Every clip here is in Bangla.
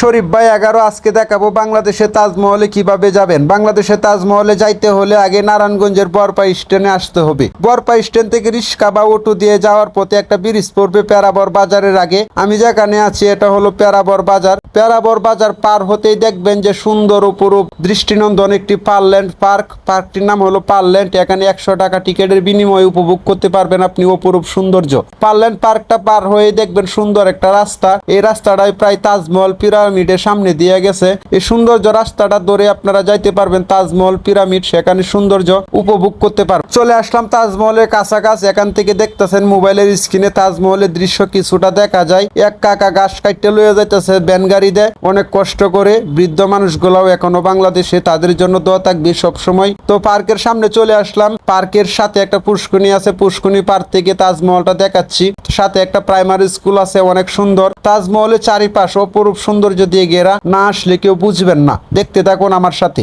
শরীফ ভাই, এগারো, আজকে দেখাবো বাংলাদেশে তাজমহলে কীভাবে যাবেন। বাংলাদেশে তাজমহলে যাইতে হলে আগে নারায়ণগঞ্জের বরপা স্ট্যান্ডে আসতে হবে। বরপা স্ট্যান্ড থেকে রিক্সা বা অটো দিয়ে যাওয়ার পথে একটা ব্রিজ পড়বে প্যারাবর বাজারের আগে। আমি যেখানে আছি, এটা হলো প্যারাবর বাজার। প্যারাবর বাজার পার হতেই দেখবেন যে সুন্দর উপরূপ দৃষ্টিনন্দন একটি পার্ল্যান্ড পার্ক। পার্কটির নাম হলো পার্ল্যান্ড। এখানে একশো টাকা টিকিটের বিনিময়ে উপভোগ করতে পারবেন আপনি অপরূপ সৌন্দর্য। পার্ল্যান্ড পার্কটা পার হয়ে দেখবেন সুন্দর একটা রাস্তা। এই রাস্তাটায় প্রায় তাজমহল পিরামিডের সামনে দিয়ে গেছে। এই সৌন্দর্য রাস্তাটা ধরে আপনারা যাইতে পারবেন, তাজমহল, পিরামিড, সেখানে সৌন্দর্য উপভোগ করতে পারবেন। চলে আসলাম তাজমহলের কাছাকাছি, এখান থেকে দেখতেছেন মোবাইলের স্ক্রিনে তাজমহলের দৃশ্য কিছুটা দেখা যায়। এক কাকা গাছ কাটতে লয়ে যাইতেছে ব্যান গাড়ি দেয়। অনেক কষ্ট করে বৃদ্ধ মানুষগুলাও এখনও বাংলাদেশে, তাদের জন্য দোয়া থাকবে সবসময়। তো পার্কের সামনে চলে আসলাম। পার্কের সাথে একটা পুষ্কনি আছে পুষ্কনি পার্ক থেকে তাজমহলটা দেখাচ্ছি। সাথে একটা প্রাইমারি স্কুল আছে, অনেক সুন্দর। তাজমহলের চারিপাশ অপরূপ সৌন্দর্য দিয়ে ঘেরা না আসলে কেউ বুঝবেন না। দেখতে থাকুন আমার সাথে।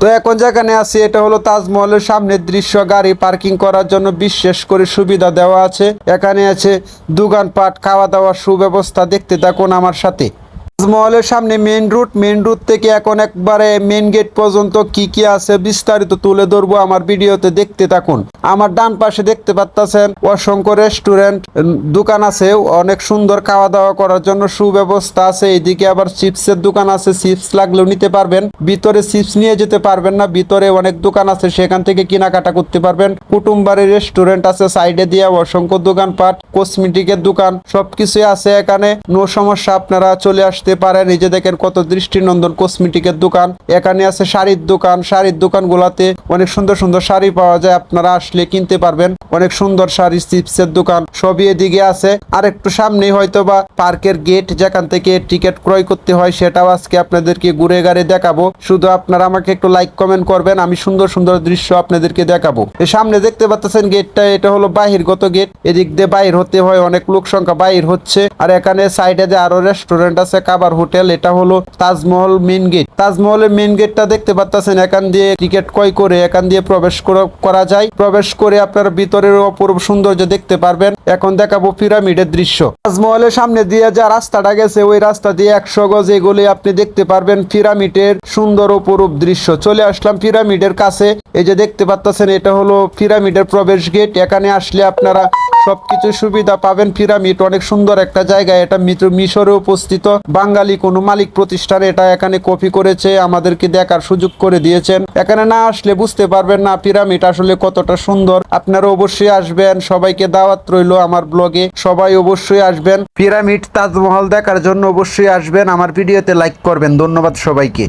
তো এখন যেখানে আছি, এটা হলো তাজমহলের সামনের দৃশ্য। গাড়ি পার্কিং করার জন্য বিশেষ করে সুবিধা দেওয়া আছে। এখানে আছে দোকানপাট খাওয়া দাওয়ার সুব্যবস্থা। দেখতে থাকুন আমার সাথে। তাজমহলের সামনে মেন রুট মেন রুট থেকে এখন একবারে মেন গেট পর্যন্ত কি কি আছে বিস্তারিত তুলে ধরবো আমার ভিডিওতে। দেখতে থাকুন। আমার ডান পাশে দেখতে পাচ্ছেন অসংখ্য রেস্টুরেন্ট দোকান আছে। অনেক সুন্দর খাওয়া দাওয়া করার জন্য সুব্যবস্থা আছে। এইদিকে আবার চিপসের দোকান আছে। চিপস লাগলেও নিতে পারবেন। ভিতরে চিপস নিয়ে যেতে পারবেন না। ভিতরে অনেক দোকান আছে। সেখান থেকে কেনাকাটা করতে পারবেন। কুটুম্বারি রেস্টুরেন্ট আছে। সাইডে দিয়ে অসংখ্য দোকানপাট কসমেটিকের দোকান, সবকিছুই আছে এখানে। নো সমস্যা, আপনারা চলে আসতে পারেন এই যে দেখেন কত দৃষ্টিনন্দন কসমেটিকের দোকান। এখানে আছে শাড়ির দোকান। শাড়ির দোকানগুলোতে অনেক সুন্দর সুন্দর শাড়ি পাওয়া যায়। আপনারা আসলে কিনতে পারবেন। অনেক সুন্দর শাড়ি চিপসের দোকান, সবই এদিকে আছে। আর একটু সামনেই হয়তো বা পার্কের গেট যেখান থেকে টিকিট ক্রয় করতে হয়, সেটাও আজকে আপনাদেরকে ঘুরে গাড়ে দেখাবো। শুধু আপনারা আমাকে একটু লাইক কমেন্ট করবেন, আমি সুন্দর সুন্দর দৃশ্য আপনাদেরকে দেখাবো। সামনে দেখতে পাচ্ছেন গেটটা এটা হলো বাহিরগত গেট এদিক দিয়ে বাইর হতে হয়, অনেক লোক সংখ্যা বাইর হচ্ছে। আর এখানে সাইডে যে আরও রেস্টুরেন্ট আছে, কাবার হোটেল, এটা হলো তাজমহল মেন গেট তাজমহলের মেন গেটটা দেখতে পাচ্ছেন এখান দিয়ে টিকিট ক্রয় করে, এখান দিয়ে প্রবেশ করা- যায়। প্রবেশ করে আপনারা ভিতরের অপূর্ব সৌন্দর্য দেখতে পারবেন। এখন দেখাবো পিরামিডের দৃশ্য। তাজমহলের সামনে দিয়ে যা রাস্তাটা গেছে, ওই রাস্তা দিয়ে একশো গজ এগুলি আপনি দেখতে পারবেন পিরামিডের সুন্দর অপরূপ দৃশ্য। চলে আসলাম পিরামিডের কাছে। এই যে দেখতে পাচ্ছেন এটা হলো পিরামিডের প্রবেশ গেট। এখানে আসলে আপনারা সবকিছু সুবিধা পাবেন পিরামিড। অনেক সুন্দর একটা জায়গা। এটা মিশরে উপস্থিত। বাঙালি কোনো মালিক প্রতিষ্ঠান এটা এখানে কপি করেছে, আমাদেরকে দেখার সুযোগ করে দিয়েছেন। এখানে না আসলে বুঝতে পারবেন না পিরামিড আসলে কতটা সুন্দর। আপনারা অবশ্যই আসবেন। সবাইকে দাওয়াত রইল আমার ব্লগে। সবাই অবশ্যই আসবেন। পিরামিড তাজমহল দেখার জন্য অবশ্যই আসবেন। আমার ভিডিওতে লাইক করবেন। ধন্যবাদ সবাইকে।